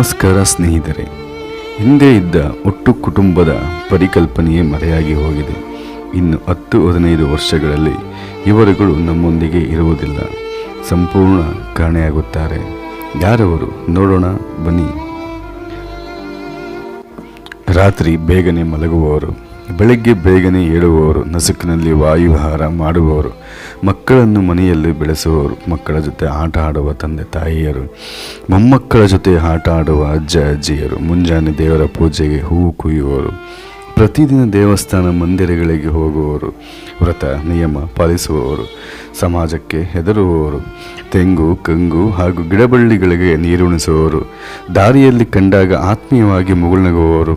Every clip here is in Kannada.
ನಮಸ್ಕಾರ ಸ್ನೇಹಿತರೆ. ಹಿಂದೆ ಇದ್ದ ಒಟ್ಟು ಕುಟುಂಬದ ಪರಿಕಲ್ಪನೆಯೇ ಮರೆಯಾಗಿ ಹೋಗಿದೆ. ಇನ್ನು ಹತ್ತು ಹದಿನೈದು ವರ್ಷಗಳಲ್ಲಿ ಇವರುಗಳು ನಮ್ಮೊಂದಿಗೆ ಇರುವುದಿಲ್ಲ. ಸಂಪೂರ್ಣ ಕಾಣೆಯಾಗುತ್ತಾರೆ ಯಾರವರು? ನೋಡೋಣ, ಬನ್ನಿ. ರಾತ್ರಿ ಬೇಗನೆ ಮಲಗುವವರು. ಬೆಳಗ್ಗೆ ಬೇಗನೆ ಏಳುವವರು, ನಸುಕಿನಲ್ಲಿ ವಾಯುಹಾರ ಮಾಡುವವರು, ಮಕ್ಕಳನ್ನು ಮನೆಯಲ್ಲಿ ಬೆಳೆಸುವವರು, ಮಕ್ಕಳ ಜೊತೆ ಆಟ ಆಡುವ ತಂದೆ ತಾಯಿಯರು, ಮೊಮ್ಮಕ್ಕಳ ಜೊತೆ ಆಟ ಆಡುವ ಅಜ್ಜ, ಅಜ್ಜಿಯರು, ಮುಂಜಾನೆ ದೇವರ ಪೂಜೆಗೆ ಹೂವು ಕುಯ್ಯುವವರು ಪ್ರತಿದಿನ ದೇವಸ್ಥಾನ ಮಂದಿರಗಳಿಗೆ ಹೋಗುವವರು, ವ್ರತ, ನಿಯಮ ಪಾಲಿಸುವವರು, ಸಮಾಜಕ್ಕೆ ಹೆದರುವವರು, ತೆಂಗು, ಕಂಗು ಹಾಗೂ ಗಿಡಬಳ್ಳಿಗಳಿಗೆ ನೀರುಣಿಸುವವರು, ದಾರಿಯಲ್ಲಿ ಕಂಡಾಗ ಆತ್ಮೀಯವಾಗಿ ಮುಗುಳ್ನಗುವವರು,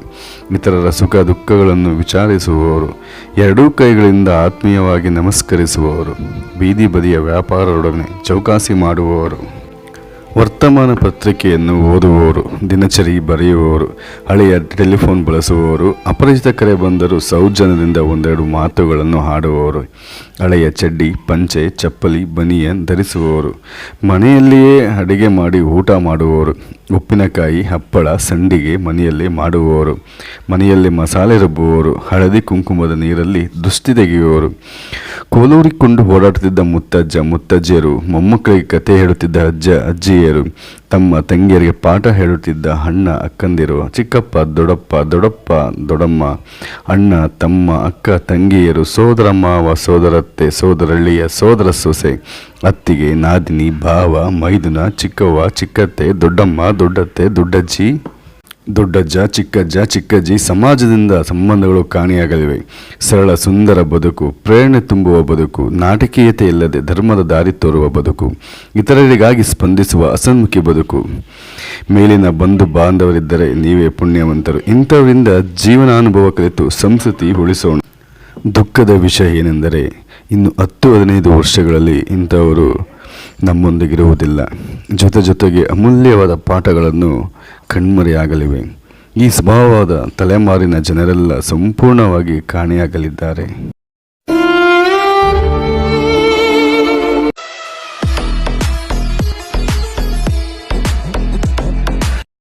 ಇತರರ ಸುಖ ದುಃಖಗಳನ್ನು ವಿಚಾರಿಸುವವರು, ಎರಡೂ ಕೈಗಳಿಂದ ಆತ್ಮೀಯವಾಗಿ ನಮಸ್ಕರಿಸುವವರು, ಬೀದಿ ಬದಿಯ ವ್ಯಾಪಾರರೊಡನೆ ಚೌಕಾಸಿ ಮಾಡುವವರು. ವರ್ತಮಾನ ಪತ್ರಿಕೆಯನ್ನು ಓದುವವರು, ದಿನಚರಿ ಬರೆಯುವವರು, ಹಳೆಯ ಟೆಲಿಫೋನ್ ಬಳಸುವವರು, ಅಪರಿಚಿತ ಕರೆ ಬಂದರೂ ಸೌಜನ್ಯದಿಂದ ಒಂದೆರಡು ಮಾತುಗಳನ್ನು ಹಾಡುವವರು, ಹಳೆಯ ಚಡ್ಡಿ, ಪಂಚೆ, ಚಪ್ಪಲಿ, ಬನಿಯನ್ ಧರಿಸುವವರು, ಮನೆಯಲ್ಲಿಯೇ ಅಡಿಗೆ ಮಾಡಿ ಊಟ ಮಾಡುವವರು ಉಪ್ಪಿನಕಾಯಿ, ಹಪ್ಪಳ, ಸಂಡಿಗೆ ಮನೆಯಲ್ಲೇ ಮಾಡುವವರು. ಮನೆಯಲ್ಲೇ ಮಸಾಲೆ ರುಬ್ಬುವವರು. ಹಳದಿ ಕುಂಕುಮದ ನೀರಲ್ಲಿ ದುಸ್ತಿ ತೆಗೆಯುವವರು. ಕೋಲೂರಿಕೊಂಡು ಓಡಾಡುತ್ತಿದ್ದ ಮುತ್ತಜ್ಜ, ಮುತ್ತಜ್ಜಿಯರು, ಮೊಮ್ಮಕ್ಕಳಿಗೆ ಕತೆ ಹೇಳುತ್ತಿದ್ದ ಅಜ್ಜ, ಅಜ್ಜಿಯರು, ತಮ್ಮ ತಂಗಿಯರಿಗೆ ಪಾಠ ಹೇಳುತ್ತಿದ್ದ ಅಣ್ಣ, ಅಕ್ಕಂದಿರು, ಚಿಕ್ಕಪ್ಪ, ದೊಡ್ಡಪ್ಪ ದೊಡ್ಡಪ್ಪ, ದೊಡ್ಡಮ್ಮ, ಅಣ್ಣ, ತಮ್ಮ ಅಕ್ಕ, ತಂಗಿಯರು ಸೋದರ ಮಾವ ಸೋದರತ್ತೆ, ಸೋದರಳ್ಳಿಯ, ಸೋದರ ಸೊಸೆ ಅತ್ತಿಗೆ, ನಾದಿನಿ, ಭಾವ, ಮೈದುನ, ಚಿಕ್ಕವ್ವ, ಚಿಕ್ಕತ್ತೆ, ದೊಡ್ಡಮ್ಮ, ದೊಡ್ಡತ್ತೆ, ದೊಡ್ಡಜ್ಜಿ, ದೊಡ್ಡಜ್ಜ, ಚಿಕ್ಕಜ್ಜ, ಚಿಕ್ಕಜ್ಜಿ ಸಮಾಜದಿಂದ ಸಂಬಂಧಗಳು ಕಾಣಿಯಾಗಲಿವೆ. ಸರಳ, ಸುಂದರ ಬದುಕು, ಪ್ರೇರಣೆ ತುಂಬುವ ಬದುಕು, ನಾಟಕೀಯತೆ ಇಲ್ಲದೆ ಧರ್ಮದ ದಾರಿ ತೋರುವ ಬದುಕು, ಇತರರಿಗಾಗಿ ಸ್ಪಂದಿಸುವ ಅಸನ್ಮುಖಿ ಬದುಕು. ಮೇಲಿನ ಬಂಧು ಬಾಂಧವರಿದ್ದರೆ ನೀವೇ ಪುಣ್ಯವಂತರು. ಇಂಥವರಿಂದ ಜೀವನಾನುಭವ ಕಲಿತು ಸಂಸ್ಕೃತಿ ಉಳಿಸೋಣ. ದುಃಖದ ವಿಷಯ ಏನೆಂದರೆ, ಇನ್ನು ಹತ್ತು ಹದಿನೈದು ವರ್ಷಗಳಲ್ಲಿ ಇಂಥವರು ನಮ್ಮೊಂದಿಗಿರುವುದಿಲ್ಲ. ಜೊತೆ ಜೊತೆಗೆ ಅಮೂಲ್ಯವಾದ ಪಾಠಗಳನ್ನು ಕಣ್ಮರೆಯಾಗಲಿವೆ. ಈ ಸ್ವಭಾವವಾದ ತಲೆಮಾರಿನ ಜನರೆಲ್ಲ ಸಂಪೂರ್ಣವಾಗಿ ಕಾಣೆಯಾಗಲಿದ್ದಾರೆ.